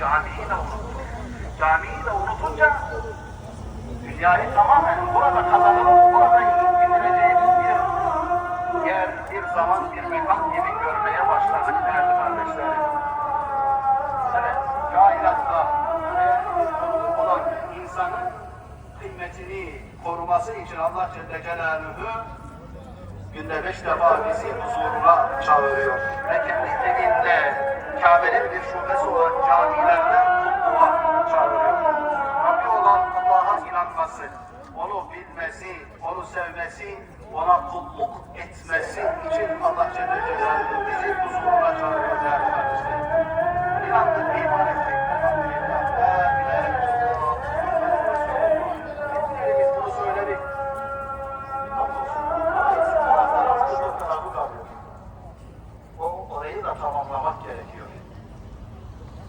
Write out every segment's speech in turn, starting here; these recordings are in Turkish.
camiyi de unuttu. Camiyi de unutunca dünyayı tamamen burada kazanılıp burada yiyip bitireceğimiz bir yer, bir zaman, bir mekan gibi görmeye başladık değerli kardeşlerim. Evet, kainatta olan insanın kıymetini koruması için Allah Celle Celaluhu günde beş defa bizi huzuruna çağırıyor. Ve kendi evinde Kabe'nin bir şubesi olan camilerde kulluğa çağırıyor. Rabbi olan İnanması, onu bilmesi, onu sevmesi, ona kulluk etmesi için Allah Celle Celaluhu bizi huzuruna çağırıyor değerli kardeşlerim. İnandık, iman ettik. Elhamdülillah. La ilahe.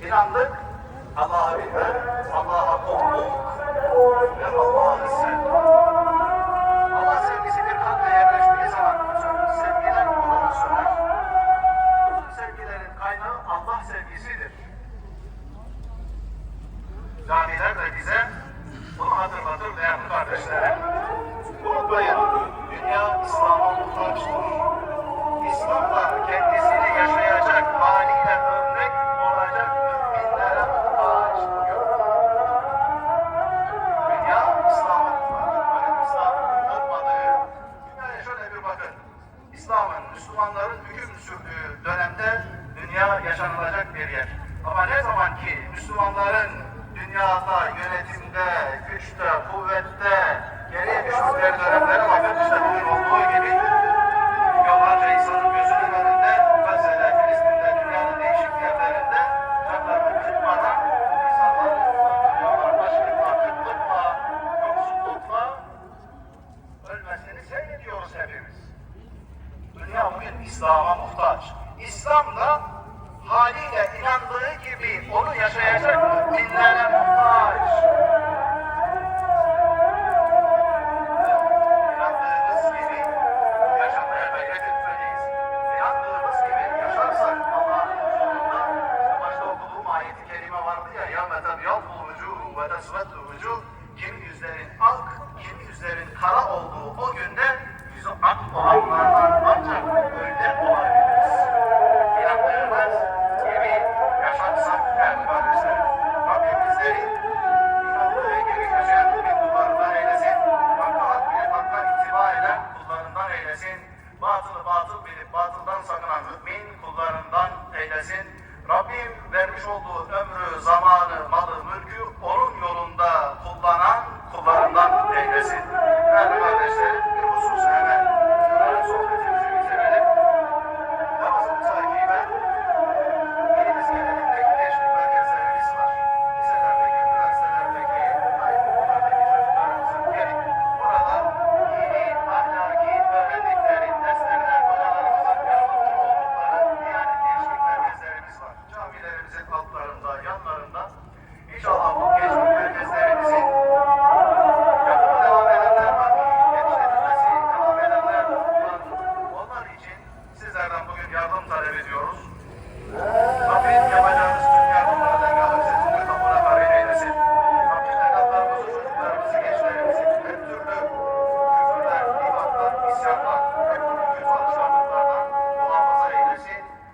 İnandık, Allah'a bilmek, Allah'a kulluk Camiler de bize bunu hatırlatır değerli kardeşlerim. Unutmayın, dünya İslam'a. İslam'da bir yer. Ama ne zaman ki Müslümanların dünyada, yönetimde, güçte, kuvvette geriye düştükleri dönemlere bakın işte bugün olduğu gibi milyonlarca insanın gözünün önünde Gazze'de, Filistin'de, dünyanın değişik yerlerinde canlarını kırmadan insanlar ölüyorlar. Açlıkla, kıtlıkla, yoksullukla ölmesini seyrediyoruz hepimiz. Dünya bugün İslam'a muhtaç. İslam da haliyle inandığı gibi onu yaşayacak dinlere muhtaç. İnandığımız gibi yaşamaya gayret etmeliyiz. İnandığımız gibi yaşarsak Allah'ın huzurunda başta okuduğum ayeti kerime vardı ya ya metabiyatlu vücuhu ve tesvettu vücuh kim yüzlerin ak, kim yüzlerin kara olduğu o günde yüzü ak olanlardan ancak eylesin. Batılı batıl bilip batıldan sakınan mümin kullarından eylesin. Rabbim vermiş olduğu ömrü, zamanı, malı,